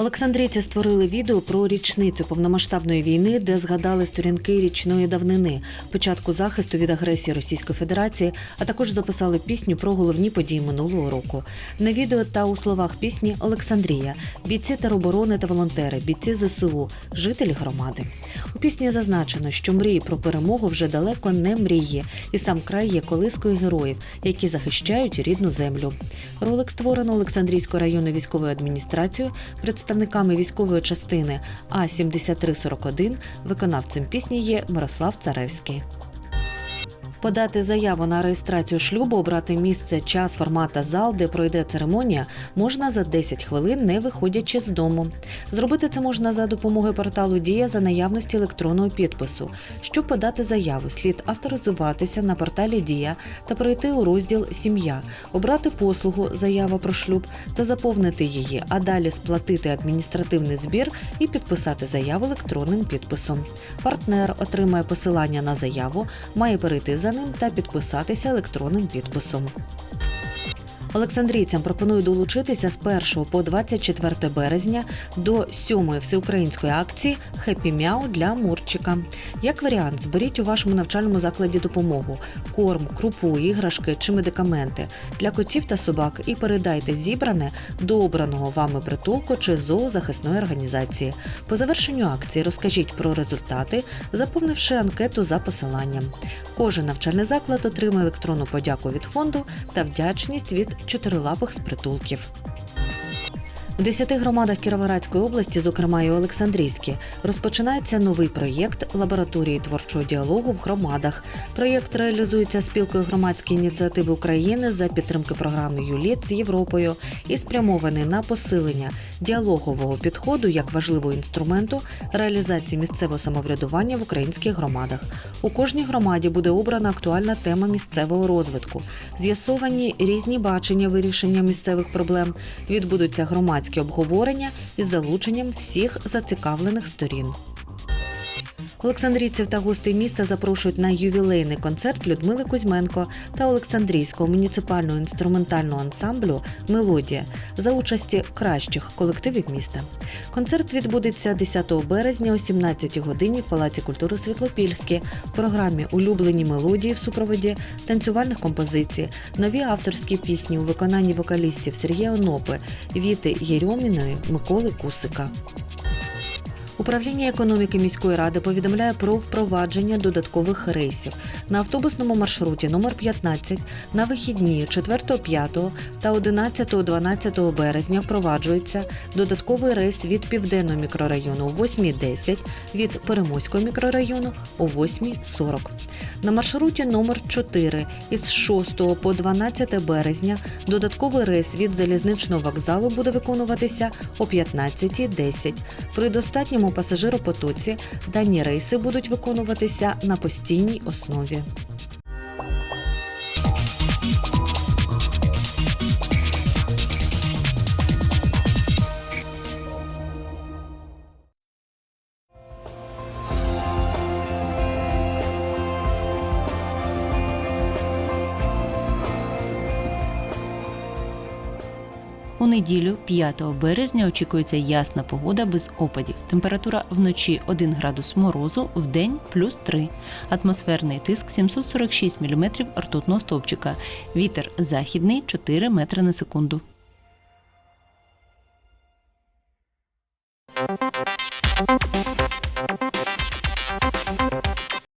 Олександрійці створили відео про річницю повномасштабної війни, де згадали сторінки річної давнини, початку захисту від агресії Російської Федерації, а також записали пісню про головні події минулого року. На відео та у словах пісні Олександрія, бійці тероборони та волонтери, бійці ЗСУ, жителі громади. У пісні зазначено, що мрії про перемогу вже далеко не мрії, і сам край є колискою героїв, які захищають рідну землю. Ролик створено Олександрійською районною військовою адміністрацією, представниками військової частини А 7341 Виконавцем пісні є Мирослав Царевський. Подати заяву на реєстрацію шлюбу, обрати місце, час, формат та зал, де пройде церемонія, можна за 10 хвилин, не виходячи з дому. Зробити це можна за допомогою порталу Дія за наявності електронного підпису. Щоб подати заяву, слід авторизуватися на порталі Дія та пройти у розділ Сім'я, обрати послугу Заява про шлюб та заповнити її, а далі сплатити адміністративний збір і підписати заяву електронним підписом. Партнер отримає посилання на заяву, має перейти за ним та підписатися електронним підписом. Олександрійцям пропоную долучитися з 1 по 24 березня до 7-ї всеукраїнської акції «Хеппі Мяу для Мурчика. Як варіант, зберіть у вашому навчальному закладі допомогу, корм, крупу, іграшки чи медикаменти для котів та собак і передайте зібране до обраного вами притулку чи зоозахисної організації. По завершенню акції розкажіть про результати, заповнивши анкету за посиланням. Кожен навчальний заклад отримає електронну подяку від фонду та вдячність від чотирилапих спритулків. У 10 громадах Кіровоградської області, зокрема і Олександрійській, розпочинається новий проєкт лабораторії творчого діалогу в громадах. Проєкт реалізується спілкою громадської ініціативи України за підтримки програми ЮЛІТ з Європою і спрямований на посилення діалогового підходу як важливого інструменту реалізації місцевого самоврядування в українських громадах. У кожній громаді буде обрана актуальна тема місцевого розвитку, з'ясовані різні бачення вирішення місцевих проблем, відбудуться громадські обговорення із залученням всіх зацікавлених сторін. Олександрійців та гостей міста запрошують на ювілейний концерт Людмили Кузьменко та Олександрійського муніципального інструментального ансамблю Мелодія за участі кращих колективів міста. Концерт відбудеться 10 березня о 17 годині в Палаці культури Світлопільське в програмі Улюблені мелодії в супроводі танцювальних композицій, нові авторські пісні у виконанні вокалістів Сергія Онопи, Віти Єрьоміної, Миколи Кусика. Управління економіки міської ради повідомляє про впровадження додаткових рейсів на автобусному маршруті номер 15 на вихідні 4, 5 та 11, 12 березня впроваджується додатковий рейс від південного мікрорайону о 8.10, від Перемоського мікрорайону о 8.40. На маршруті номер 4 із 6 по 12 березня додатковий рейс від залізничного вокзалу буде виконуватися о 15.10. При достатньому пасажиропотоці дані рейси будуть виконуватися на постійній основі. У неділю, 5 березня, очікується ясна погода без опадів. Температура вночі 1 градус морозу, в день плюс 3. Атмосферний тиск 746 мм ртутного стовпчика. Вітер західний 4 метри на секунду.